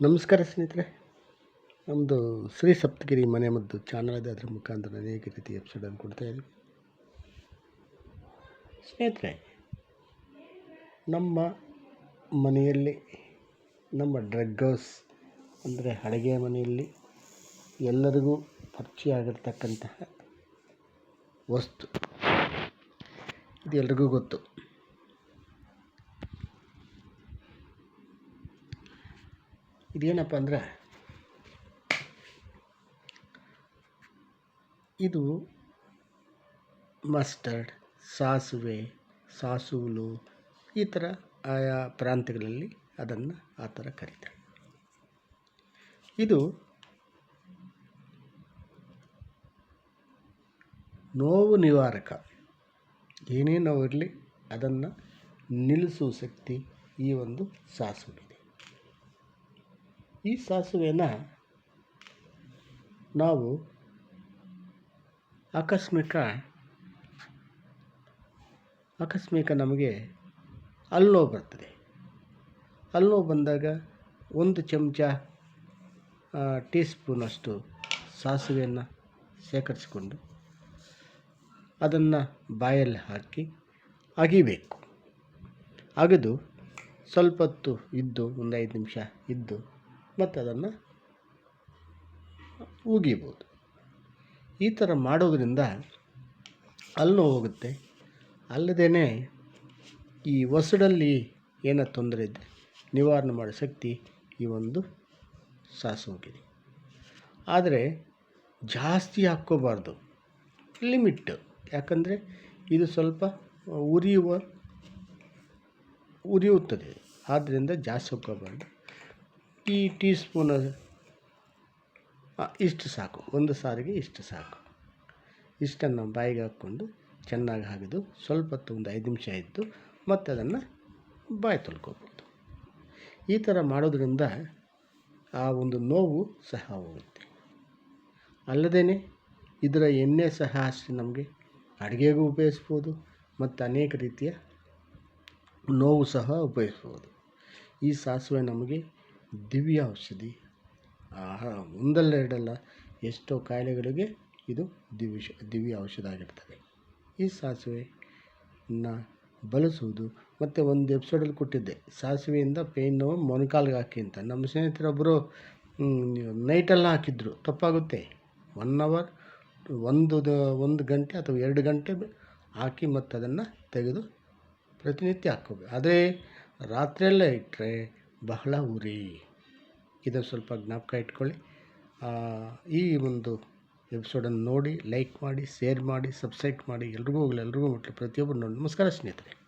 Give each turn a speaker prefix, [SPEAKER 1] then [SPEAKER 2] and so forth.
[SPEAKER 1] ನಮಸ್ಕಾರ ಸ್ನೇಹಿತರೆ. ನಮ್ಮದು ಶ್ರೀ ಸಪ್ತಗಿರಿ ಮನೆ ಮದ್ದು ಚಾನಲ್ ಅದರ ಮುಖಾಂತರ ಅನೇಕ ರೀತಿ ಎಪಿಸೋಡನ್ನು ಕೊಡ್ತಾ ಇದ್ದೀವಿ. ಸ್ನೇಹಿತರೆ, ನಮ್ಮ ಮನೆಯಲ್ಲಿ, ನಮ್ಮ ಡ್ರಗ್ ಹೌಸ್ ಅಂದರೆ ಅಡುಗೆ ಮನೆಯಲ್ಲಿ ಎಲ್ಲರಿಗೂ ಪರಿಚಯ ಆಗಿರ್ತಕ್ಕಂತಹ ವಸ್ತು ಇದು ಎಲ್ರಿಗೂ ಗೊತ್ತು. ಇದೇನಪ್ಪ ಅಂದರೆ, ಇದು ಮಸ್ಟರ್ಡ್, ಸಾಸಿವೆ ಸಾಸೂಲು ಈ ಥರ ಆಯಾ ಪ್ರಾಂತ್ಯಗಳಲ್ಲಿ ಅದನ್ನು ಆ ಥರ ಕರೀತಾರೆ. ಇದು ನೋವು ನಿವಾರಕ. ಏನೇ ನೋವು ಇರಲಿ ಅದನ್ನು ನಿಲ್ಲಿಸುವ ಶಕ್ತಿ ಈ ಒಂದು ಸಾಸುವಿಗಿದೆ. ಈ ಸಾಸುವೆನ ನಾವು ಆಕಸ್ಮಿಕ ಆಕಸ್ಮಿಕ ನಮಗೆ ಅಲ್ಲೋ ಬರ್ತದೆ. ಅಲ್ಲೋ ಬಂದಾಗ ಒಂದು ಚಮಚ ಟೀ ಸ್ಪೂನಷ್ಟು ಸಾಸಿವೆಯನ್ನು ಶೇಖರಿಸಿಕೊಂಡು ಅದನ್ನು ಬಾಯಲ್ಲಿ ಹಾಕಿ ಅಗಿಬೇಕು. ಅಗೆದು ಸ್ವಲ್ಪ ಹೊತ್ತು ಇದ್ದು, ಒಂದು ಐದು ನಿಮಿಷ ಇದ್ದು ಮತ್ತು ಅದನ್ನು ಉಗಿಬೋದು. ಈ ಥರ ಮಾಡೋದರಿಂದ ಹಲ್ಲು ಹೋಗುತ್ತೆ. ಅಲ್ಲದೇ ಈ ಒಸಡಲ್ಲಿ ಏನೋ ತೊಂದರೆ ಇದ್ದರೆ ನಿವಾರಣೆ ಮಾಡೋ ಶಕ್ತಿ ಈ ಒಂದು ಸಾಸುವಿಗಿದೆ ಆದರೆ ಜಾಸ್ತಿ ಹಾಕ್ಕೋಬಾರ್ದು. ಲಿಮಿಟ್. ಯಾಕಂದರೆ ಇದು ಸ್ವಲ್ಪ ಉರಿಯುವ, ಉರಿಯುತ್ತದೆ. ಆದ್ದರಿಂದ ಜಾಸ್ತಿ ಹಾಕ್ಕೋಬಾರ್ದು. ಈ ಟೀ ಸ್ಪೂನ್ ಇಷ್ಟು ಸಾಕು. ಒಂದು ಸಾರಿಗೆ ಇಷ್ಟು ಸಾಕು. ಇಷ್ಟನ್ನು ಬಾಯಿಗೆ ಹಾಕ್ಕೊಂಡು ಚೆನ್ನಾಗಿ ಹಾಗಿದು ಸ್ವಲ್ಪ ಹೊತ್ತು ಒಂದು ಐದು ನಿಮಿಷ ಇದ್ದು ಮತ್ತು ಅದನ್ನು ಬಾಯಿ ತೊಳ್ಕೊಬೋದು. ಈ ಥರ ಮಾಡೋದ್ರಿಂದ ಆ ಒಂದು ನೋವು ಸಹ ಹೋಗುತ್ತೆ. ಅಲ್ಲದೇ ಇದರ ಎಣ್ಣೆ ಸಹ ಅಷ್ಟೇ ನಮಗೆ ಅಡುಗೆಗೂ ಉಪಯೋಗಿಸ್ಬೋದು ಮತ್ತು ಅನೇಕ ರೀತಿಯ ನೋವು ಸಹ ಉಪಯೋಗಿಸ್ಬೋದು. ಈ ಸಾಸಿವೆ ನಮಗೆ ದಿವ್ಯ ಔಷಧಿ. ಒಂದಲ್ಲ ಎರಡಲ್ಲ ಎಷ್ಟೋ ಕಾಯಿಲೆಗಳಿಗೆ ಇದು ದಿವ್ಯ ದಿವ್ಯ ಔಷಧ ಆಗಿರ್ತದೆ. ಈ ಸಾಸಿವೆನ ಬಳಸುವುದು ಮತ್ತು ಒಂದು ಎಪಿಸೋಡಲ್ಲಿ ಕೊಟ್ಟಿದ್ದೆ. ಸಾಸಿವೆಯಿಂದ ಪೇಯ್ನ್ ಮೊಣಕಾಲಿಗೆ ಹಾಕಿ ಅಂತ. ನಮ್ಮ ಸ್ನೇಹಿತರೊಬ್ಬರು ನೈಟೆಲ್ಲ ಹಾಕಿದ್ರು. ತಪ್ಪಾಗುತ್ತೆ. ಒನ್ ಅವರ್ ಒಂದು ಒಂದು ಗಂಟೆ ಅಥವಾ ಎರಡು ಗಂಟೆ ಹಾಕಿ ಮತ್ತು ಅದನ್ನು ತೆಗೆದು ಪ್ರತಿನಿತ್ಯ ಹಾಕ್ಕೋಬೇಕು. ಆದರೆ ರಾತ್ರಿಯಲ್ಲೇ ಇಟ್ಟರೆ ಬಹಳ ಉರಿ. ಇದು ಸ್ವಲ್ಪ ಜ್ಞಾಪಕ ಇಟ್ಕೊಳ್ಳಿ. ಈ ಒಂದು ಎಪಿಸೋಡನ್ನು ನೋಡಿ ಲೈಕ್ ಮಾಡಿ ಶೇರ್ ಮಾಡಿ ಸಬ್ಸ್ಕ್ರೈಬ್ ಮಾಡಿ, ಎಲ್ರಿಗೂ ಹೋಗಲಿ, ಎಲ್ರಿಗೂ ಮುಟ್ಟಲಿ ಪ್ರತಿಯೊಬ್ಬರು ನೋಡಿ. ನಮಸ್ಕಾರ ಸ್ನೇಹಿತರೆ.